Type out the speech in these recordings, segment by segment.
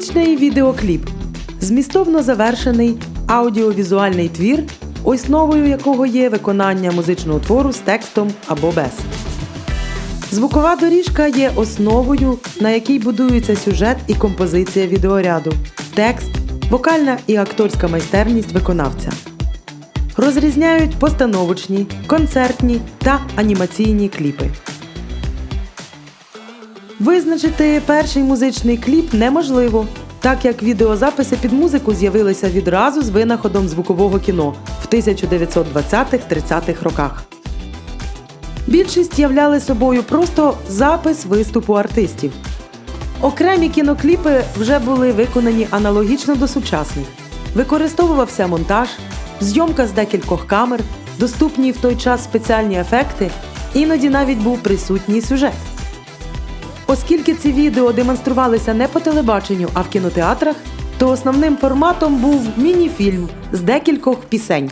Музичний відеокліп змістовно завершений аудіовізуальний твір, основою якого є виконання музичного твору з текстом або без. Звукова доріжка є основою, на якій будується сюжет і композиція відеоряду, текст, вокальна і акторська майстерність виконавця. Розрізняють постановочні, концертні та анімаційні кліпи. Визначити перший музичний кліп неможливо, так як відеозаписи під музику з'явилися відразу з винаходом звукового кіно в 1920-30-х роках. Більшість являли собою просто запис виступу артистів. Окремі кінокліпи вже були виконані аналогічно до сучасних. Використовувався монтаж, зйомка з декількох камер, доступні в той час спеціальні ефекти, іноді навіть був присутній сюжет. Оскільки ці відео демонструвалися не по телебаченню, а в кінотеатрах, то основним форматом був міні-фільм з декількох пісень.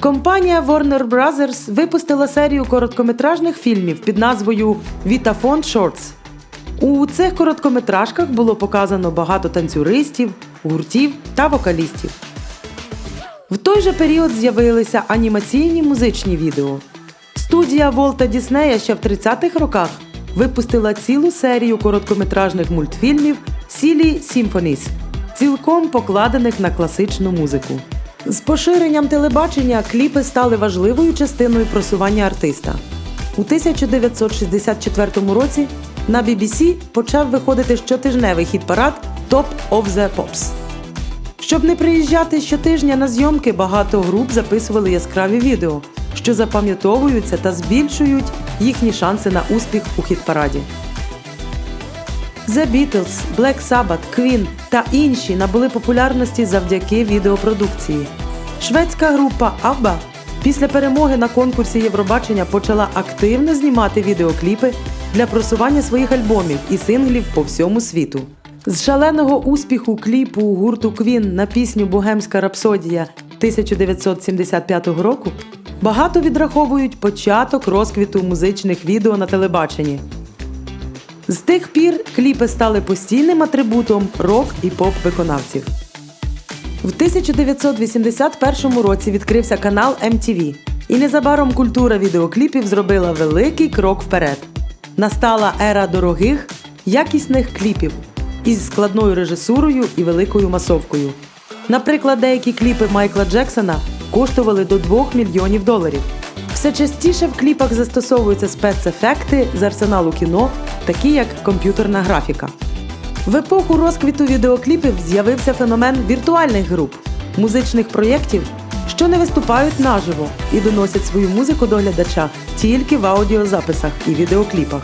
Компанія Warner Brothers випустила серію короткометражних фільмів під назвою Vitaphone Shorts. У цих короткометражках було показано багато танцюристів, гуртів та вокалістів. В той же період з'явилися анімаційні музичні відео. Студія Волта Діснея ще в 30-х роках випустила цілу серію короткометражних мультфільмів Сілі Сімфоніс, цілком покладених на класичну музику. З поширенням телебачення кліпи стали важливою частиною просування артиста. У 1964 році на BBC почав виходити щотижневий хіт-парад Top of the Pops. Щоб не приїжджати щотижня на зйомки, багато груп записували яскраві відео, що запам'ятовуються та збільшують їхні шанси на успіх у хіт-параді. The Beatles, Black Sabbath, Queen та інші набули популярності завдяки відеопродукції. Шведська група ABBA після перемоги на конкурсі Євробачення почала активно знімати відеокліпи для просування своїх альбомів і синглів по всьому світу. З шаленого успіху кліпу гурту Queen на пісню Богемська рапсодія 1975 року багато відраховують початок розквіту музичних відео на телебаченні. З тих пір кліпи стали постійним атрибутом рок і поп виконавців. В 1981 році відкрився канал MTV, і незабаром культура відеокліпів зробила великий крок вперед. Настала ера дорогих, якісних кліпів із складною режисурою і великою масовкою. Наприклад, деякі кліпи Майкла Джексона коштували до 2 мільйонів доларів. Все частіше в кліпах застосовуються спецефекти з арсеналу кіно, такі як комп'ютерна графіка. В епоху розквіту відеокліпів з'явився феномен віртуальних груп, музичних проєктів, що не виступають наживо і доносять свою музику до глядача тільки в аудіозаписах і відеокліпах.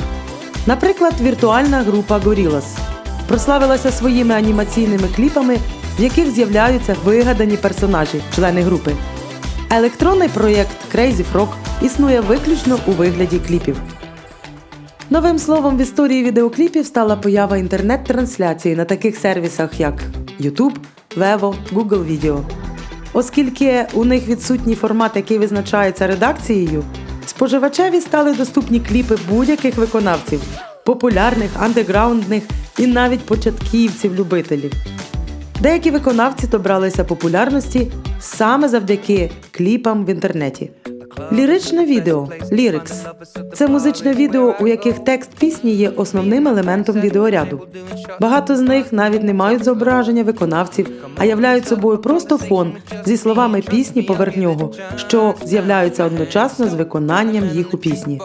Наприклад, віртуальна група Gorillaz прославилася своїми анімаційними кліпами, в яких з'являються вигадані персонажі, члени групи. Електронний проєкт Crazy Frog існує виключно у вигляді кліпів. Новим словом в історії відеокліпів стала поява інтернет-трансляції на таких сервісах, як YouTube, Vevo, Google Video. Оскільки у них відсутній формат, який визначається редакцією, споживачеві стали доступні кліпи будь-яких виконавців популярних, андеграундних і навіть початківців-любителів. Деякі виконавці добралися популярності саме завдяки кліпам в інтернеті. Ліричне відео Лірикс це музичне відео, у яких текст пісні є основним елементом відеоряду. Багато з них навіть не мають зображення виконавців, а являють собою просто фон зі словами пісні поверх нього, що з'являються одночасно з виконанням їх у пісні.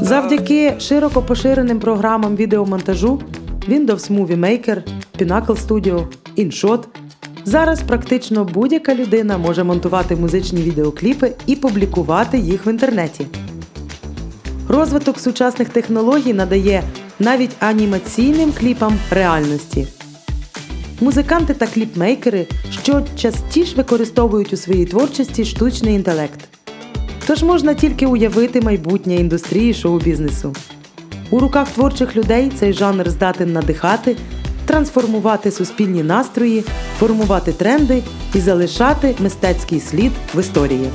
Завдяки широко поширеним програмам відеомонтажу Windows Movie Maker, Pinnacle Studio, InShot Зараз практично будь-яка людина може монтувати музичні відеокліпи і публікувати їх в інтернеті. Розвиток сучасних технологій надає навіть анімаційним кліпам реальності. Музиканти та кліпмейкери що частіше використовують у своїй творчості штучний інтелект. Тож можна тільки уявити майбутнє індустрії шоу-бізнесу. У руках творчих людей цей жанр здатен надихати трансформувати суспільні настрої, формувати тренди і залишати мистецький слід в історії.